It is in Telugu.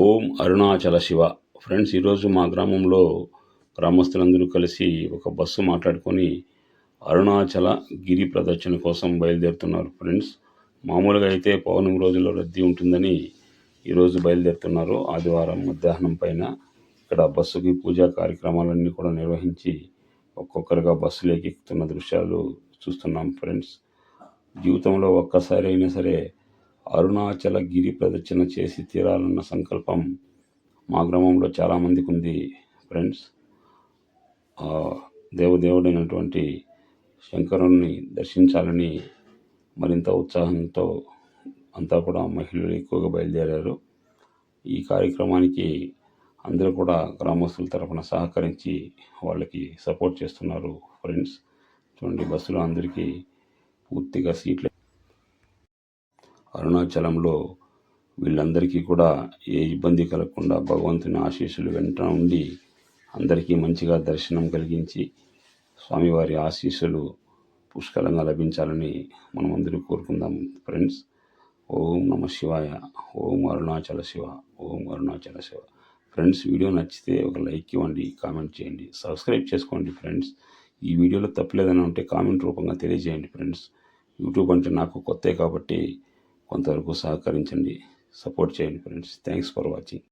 ఓం అరుణాచల శివ. ఫ్రెండ్స్ ఈరోజు మా గ్రామంలో గ్రామస్తులందరూ కలిసి ఒక బస్సు మాట్లాడుకొని అరుణాచల గిరి ప్రదర్శన కోసం బయలుదేరుతున్నారు. ఫ్రెండ్స్ మామూలుగా అయితే పౌర్ణమి రోజుల్లో రద్దీ ఉంటుందని ఈరోజు బయలుదేరుతున్నారు. ఆదివారం మధ్యాహ్నం పైన ఇక్కడ బస్సుకి పూజా కార్యక్రమాలన్నీ కూడా నిర్వహించి ఒక్కొక్కరుగా బస్సులోకి ఎక్కుతున్న దృశ్యాలు చూస్తున్నాం. ఫ్రెండ్స్ జీవితంలో ఒక్కసారి అయినా సరే అరుణాచల గిరి ప్రదక్షిణ చేసి తీరాలన్న సంకల్పం మా గ్రామంలో చాలామందికి ఉంది ఫ్రెండ్స్ దేవదేవుడైనటువంటి శంకరుణ్ణి దర్శించాలని మరింత ఉత్సాహంతో అంతా కూడా మహిళలు ఎక్కువగా బయలుదేరారు. ఈ కార్యక్రమానికి అందరూ కూడా గ్రామస్తుల తరఫున సహకరించి వాళ్ళకి సపోర్ట్ చేస్తున్నారు ఫ్రెండ్స్ చూడండి బస్సులో అందరికీ పూర్తిగా సీట్లు అరుణాచలంలో వీళ్ళందరికీ కూడా ఏ ఇబ్బంది కలగకుండా భగవంతుని ఆశీస్సులు వెంట ఉండి అందరికీ మంచిగా దర్శనం కలిగించి స్వామివారి ఆశీస్సులు పుష్కలంగా లభించాలని మనం కోరుకుందాం ఫ్రెండ్స్. ఓం నమ శివాయ. ఓం అరుణాచల శివ. ఓం అరుణాచల శివ. ఫ్రెండ్స్ వీడియో నచ్చితే ఒక లైక్ ఇవ్వండి కామెంట్ చేయండి. సబ్స్క్రైబ్ చేసుకోండి ఫ్రెండ్స్. ఈ వీడియోలో తప్పలేదని ఉంటే కామెంట్ రూపంగా తెలియజేయండి ఫ్రెండ్స్. యూట్యూబ్ అంటే నాకు కొత్తే కాబట్టి కొంతవరకు సహకరించండి. సపోర్ట్ చేయండి ఫ్రెండ్స్. Thanks for watching.